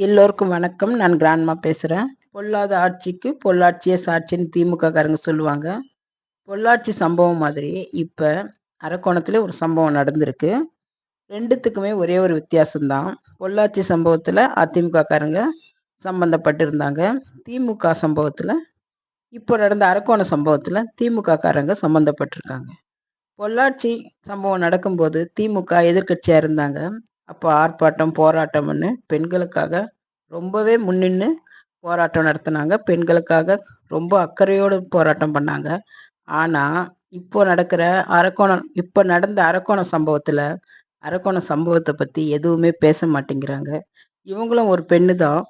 எல்லோருக்கும் வணக்கம். நான் கிராண்ட்மா பேசுகிறேன் பொல்லாத ஆட்சிக்கு பொள்ளாட்சியே சாட்சின்னு திமுக காரங்க சொல்லுவாங்க. பொள்ளாட்சி சம்பவம் மாதிரி இப்போ அரக்கோணத்தில் ஒரு சம்பவம் நடந்திருக்கு. ரெண்டுத்துக்குமே ஒரே ஒரு வித்தியாசம்தான். பொள்ளாட்சி சம்பவத்தில் அதிமுக காரங்க சம்மந்தப்பட்டிருந்தாங்க திமுக சம்பவத்தில் இப்போ நடந்த அரக்கோண சம்பவத்தில் திமுக காரங்க சம்மந்தப்பட்டிருக்காங்க பொள்ளாட்சி சம்பவம் நடக்கும்போது திமுக எதிர்கட்சியாக இருந்தாங்க. அப்போ ஆர்ப்பாட்டம் போராட்டம்னு பெண்களுக்காக ரொம்பவே முன்னின்று போராட்டம் நடத்தினாங்க. பெண்களுக்காக ரொம்ப அக்கறையோடு போராட்டம் பண்ணாங்க. ஆனால் இப்போ நடக்கிற அரக்கோணம் இப்போ நடந்த அரக்கோணம் சம்பவத்தில் அரக்கோணம் சம்பவத்தை பற்றி எதுவுமே பேச மாட்டேங்கிறாங்க. இவங்களும் ஒரு பெண்ணு தான்.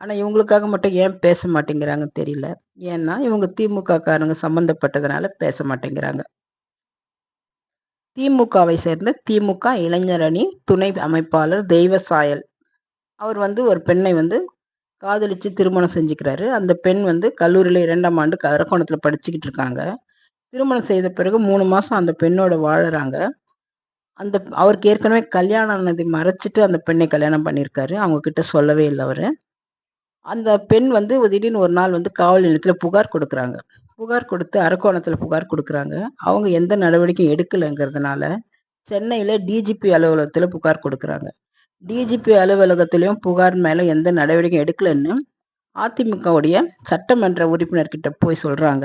ஆனால் இவங்களுக்காக மட்டும் ஏன் பேச மாட்டேங்கிறாங்கன்னு தெரியல. ஏன்னா இவங்க திமுக காரங்க சம்மந்தப்பட்டதுனால பேச மாட்டேங்கிறாங்க. திமுகவை சேர்ந்த திமுக இளைஞரணி துணை அமைப்பாளர் தெய்வ சாயல் அவர் வந்து ஒரு பெண்ணை வந்து காதலிச்சு திருமணம் செஞ்சுக்கிறாரு. அந்த பெண் வந்து கல்லூரியில் இரண்டாம் ஆண்டு அரக்கோணத்தில் படிச்சுக்கிட்டு இருக்காங்க. திருமணம் செய்த பிறகு மூணு மாதம் அந்த பெண்ணோட வாழறாங்க. அந்த அவருக்கு ஏற்கனவே கல்யாணம் ஆனதை மறைச்சிட்டு அந்த பெண்ணை கல்யாணம் பண்ணியிருக்காரு. அவங்க கிட்ட சொல்லவே இல்லை அவர். அந்த பெண் வந்து திடீர்னு ஒரு நாள் வந்து காவல் நிலையத்தில் புகார் கொடுக்குறாங்க. புகார் கொடுத்து அரக்கோணத்தில் புகார் கொடுக்குறாங்க. அவங்க எந்த நடவடிக்கையும் எடுக்கலைங்கிறதுனால சென்னையில் டிஜிபி அலுவலகத்தில் புகார் கொடுக்குறாங்க. டிஜிபி அலுவலகத்திலையும் புகார் மேலே எந்த நடவடிக்கையும் எடுக்கலைன்னு அதிமுகவுடைய சட்டமன்ற உறுப்பினர்கிட்ட போய் சொல்கிறாங்க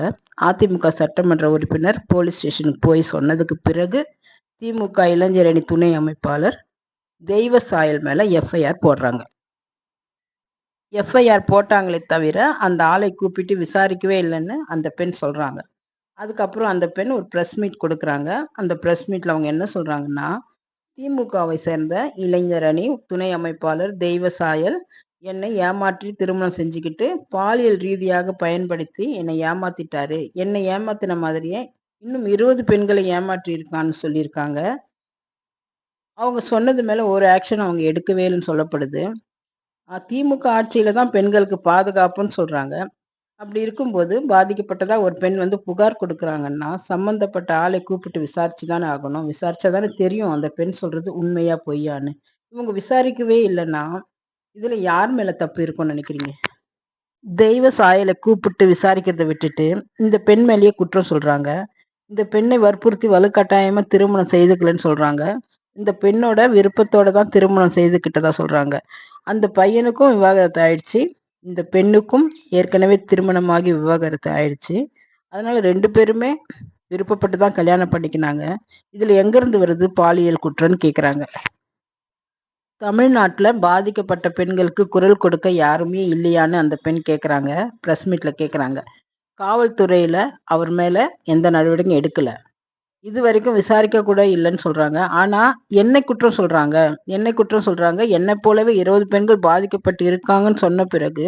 அதிமுக சட்டமன்ற உறுப்பினர் போலீஸ் ஸ்டேஷனுக்கு போய் சொன்னதுக்கு பிறகு திமுக இளைஞரணி துணை அமைப்பாளர் தெய்வ சாயல் மேலே எஃப்ஐஆர் போடுறாங்க. எஃப்ஐஆர் போட்டாங்களே தவிர அந்த ஆளை கூப்பிட்டு விசாரிக்கவே இல்லைன்னு அந்த பெண் சொல்கிறாங்க அதுக்கப்புறம் அந்த பெண் ஒரு ப்ரெஸ் மீட் கொடுக்குறாங்க. அந்த ப்ரெஸ் மீட்டில் அவங்க என்ன சொல்கிறாங்கன்னா திமுகவை சேர்ந்த இளைஞர் அணி துணை அமைப்பாளர் தெய்வ சாயல் என்னை ஏமாற்றி திருமணம் செஞ்சுக்கிட்டு பாலியல் ரீதியாக பயன்படுத்தி என்னை ஏமாத்திட்டாரு. என்னை ஏமாத்தின மாதிரியே இன்னும் இருபது பெண்களை ஏமாற்றி இருக்கான்னு சொல்லியிருக்காங்க. அவங்க சொன்னது மேலே ஒரு ஆக்ஷன் அவங்க எடுக்கவே இல்லைன்னு சொல்லப்படுது. திமுக ஆட்சியில தான் பெண்களுக்கு பாதுகாப்புன்னு சொல்றாங்க. அப்படி இருக்கும்போது பாதிக்கப்பட்டதா ஒரு பெண் வந்து புகார் கொடுக்குறாங்கன்னா சம்பந்தப்பட்ட ஆளை கூப்பிட்டு விசாரிச்சு தானே ஆகணும். விசாரிச்சா தானே தெரியும் அந்த பெண் சொல்றது உண்மையா பொய்யான்னு. இவங்க விசாரிக்கவே இல்லைன்னா இதுல யார் மேல தப்பு இருக்கும்னு நினைக்கிறீங்க? தெய்வ சாயலை கூப்பிட்டு விசாரிக்கிறத விட்டுட்டு இந்த பெண் மேலேயே குற்றம் சொல்றாங்க. இந்த பெண்ணை வற்புறுத்தி வலுக்கட்டாயமா திருமணம் செய்துக்கலன்னு சொல்றாங்க. இந்த பெண்ணோட விருப்பத்தோட தான் திருமணம் செய்துக்கிட்டதா சொல்றாங்க. அந்த பையனுக்கும் விவாகரத்து ஆயிடுச்சு. இந்த பெண்ணுக்கும் ஏற்கனவே திருமணமாகி விவாகரத்து ஆயிடுச்சு. அதனால ரெண்டு பேருமே விருப்பப்பட்டு தான் கல்யாணம் பண்ணிக்கினாங்க. இதுல எங்கிருந்து வருது பாலியல் குற்றம்னு கேக்குறாங்க. தமிழ்நாட்டில் பாதிக்கப்பட்ட பெண்களுக்கு குரல் கொடுக்க யாருமே இல்லையான்னு அந்த பெண் கேட்குறாங்க ப்ரெஸ் மீட்டில் கேட்குறாங்க காவல்துறையில் அவர் மேலே எந்த நடவடிக்கையும் எடுக்கலை. இது வரைக்கும் விசாரிக்க கூட இல்லைன்னு சொல்றாங்க. ஆனா என்னை குற்றம் சொல்றாங்க. என்னை குற்றம் சொல்றாங்க. என்னை போலவே இருபது பெண்கள் பாதிக்கப்பட்டு இருக்காங்கன்னு சொன்ன பிறகு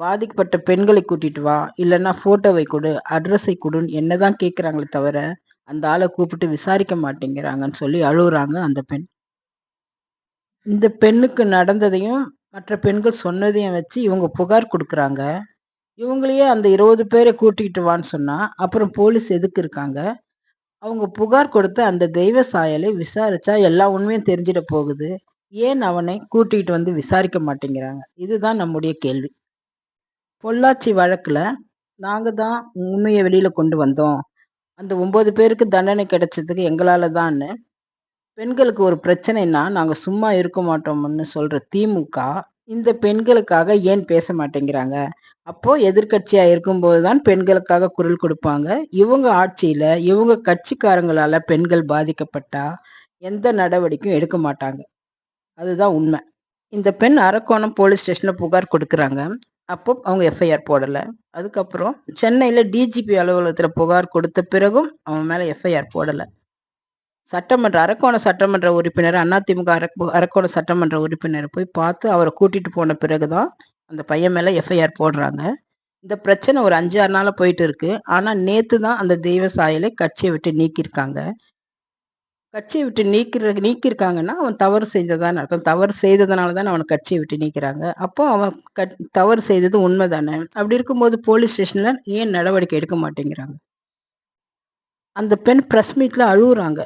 பாதிக்கப்பட்ட பெண்களை கூட்டிட்டு வா. இல்லைன்னா போட்டோவை கொடு அட்ரஸை கொடுன்னு என்னதான் கேட்குறாங்களே தவிர அந்த ஆளை கூப்பிட்டு விசாரிக்க மாட்டேங்கிறாங்கன்னு சொல்லி அழுகுறாங்க அந்த பெண். இந்த பெண்ணுக்கு நடந்ததையும் மற்ற பெண்கள் சொன்னதையும் வச்சு இவங்க புகார் கொடுக்குறாங்க. இவங்களையே அந்த இருபது பேரை கூட்டிகிட்டு வான்னு சொன்னா அப்புறம் போலீஸ் எதுக்கு இருக்காங்க? அவங்க புகார் கொடுத்த அந்த தெய்வ சாயலை விசாரிச்சா எல்லா உண்மையும் தெரிஞ்சிட போகுது. ஏன் அவனை கூட்டிகிட்டு வந்து விசாரிக்க மாட்டேங்கிறாங்க? இதுதான் நம்முடைய கேள்வி. பொள்ளாச்சி வழக்குல நாங்க தான் உண்மையை வெளியில கொண்டு வந்தோம். அந்த ஒன்பது பேருக்கு தண்டனை கிடைச்சதுக்கு எங்களால தான்னு. பெண்களுக்கு ஒரு பிரச்சனைனா நாங்க சும்மா இருக்க மாட்டோம்னு சொல்ற திமுக இந்த பெண்களுக்காக ஏன் பேச மாட்டேங்கிறாங்க? அப்போ எதிர்கட்சியா இருக்கும்போது தான் பெண்களுக்காக குரல் கொடுப்பாங்க. இவங்க ஆட்சியில இவங்க கட்சிக்காரங்களால பெண்கள் பாதிக்கப்பட்டா எந்த நடவடிக்கையும் எடுக்க மாட்டாங்க. அதுதான் உண்மை. இந்த பெண் அரக்கோணம் போலீஸ் ஸ்டேஷன்ல புகார் கொடுக்குறாங்க. அப்போ அவங்க எஃப்ஐஆர் போடல. அதுக்கப்புறம் சென்னையில டிஜிபி அலுவலகத்துல புகார் கொடுத்த பிறகும் அவன் மேல எஃப்ஐஆர் போடலை. சட்டமன்ற அரக்கோண சட்டமன்ற உறுப்பினர் அதிமுக அரக்கு அரக்கோண சட்டமன்ற உறுப்பினர் போய் பார்த்து அவரை கூட்டிட்டு போன பிறகுதான் அந்த பையன் மேல எஃப்ஐஆர் போடுறாங்க. இந்த பிரச்சனை ஒரு அஞ்சு ஆறு நாளா போயிட்டு இருக்கு. ஆனா நேத்து தான் அந்த தெய்வ சாயலை கட்சியை விட்டு நீக்கியிருக்காங்க. கட்சியை விட்டு நீக்கிற நீக்கியிருக்காங்கன்னா அவன் தவறு செய்ததான் அர்த்தம். தவறு செய்ததுனால தான் அவனை கட்சியை விட்டு நீக்கிறாங்க. அப்போ அவன் கட் தவறு செய்தது உண்மைதானே? அப்படி இருக்கும்போது போலீஸ் ஸ்டேஷன்ல ஏன் நடவடிக்கை எடுக்க மாட்டேங்கிறாங்க? அந்த பெண் பிரஸ் மீட்ல அழுகுறாங்க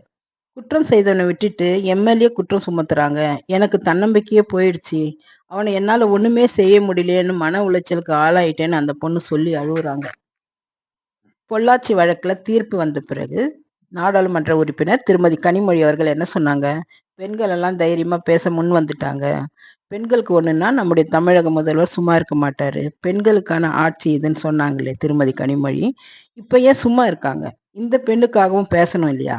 குற்றம் செய்தவனை விட்டுட்டு எம்எல்ஏ குற்றம் சுமத்துறாங்க. எனக்கு தன்னம்பிக்கையே போயிடுச்சு. அவனை என்னால ஒண்ணுமே செய்ய முடியலையேன்னு மன உளைச்சலுக்கு ஆளாயிட்டேன்னு அந்த பொண்ணு சொல்லி அழுகுறாங்க பொள்ளாச்சி வழக்குல தீர்ப்பு வந்த பிறகு நாடாளுமன்ற உறுப்பினர் திருமதி கனிமொழி அவர்கள் என்ன சொன்னாங்க? பெண்கள் எல்லாம் தைரியமா பேச முன் வந்துட்டாங்க. பெண்களுக்கு ஒண்ணுன்னா நம்முடைய தமிழக முதல்வர் சும்மா இருக்க மாட்டாரு. பெண்களுக்கான ஆட்சி இதுன்னு சொன்னாங்களே திருமதி கனிமொழி. இப்ப ஏன் சும்மா இருக்காங்க? இந்த பெண்ணுக்காகவும் பேசணும் இல்லையா?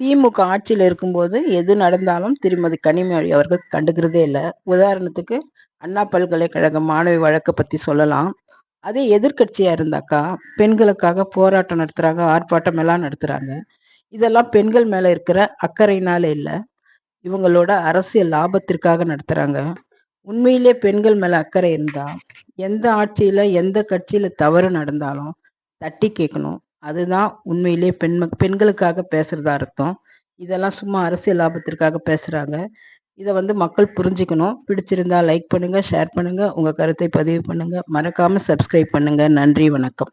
திமுக ஆட்சியில் இருக்கும்போது எது நடந்தாலும் திருமதி கனிமொழி அவர்கள் கண்டுக்கிறதே இல்லை. உதாரணத்துக்கு அண்ணா பல்கலைக்கழக மாணவி வழக்கை பத்தி சொல்லலாம். அதே எதிர்கட்சியா இருந்தாக்கா பெண்களுக்காக போராட்டம் நடத்துறாங்க ஆர்ப்பாட்டம் எல்லாம் நடத்துறாங்க. இதெல்லாம் பெண்கள் மேல இருக்கிற அக்கறையினால இல்லை. இவங்களோட அரசியல் லாபத்திற்காக நடத்துறாங்க. உண்மையிலே பெண்கள் மேல அக்கறை இருந்தா எந்த ஆட்சியில எந்த கட்சியில தவறு நடந்தாலும் தட்டி கேட்கணும். அதுதான் உண்மையிலே பெண் பெண்களுக்காக பேசுறதா அர்த்தம். இதெல்லாம் சும்மா அரசியல் லாபத்திற்காக பேசுறாங்க. இதை வந்து மக்கள் புரிஞ்சுக்கணும். பிடிச்சிருந்தா லைக் பண்ணுங்க ஷேர் பண்ணுங்க. உங்க கருத்தை பதிவு பண்ணுங்க. மறக்காம சப்ஸ்கிரைப் பண்ணுங்க. நன்றி வணக்கம்.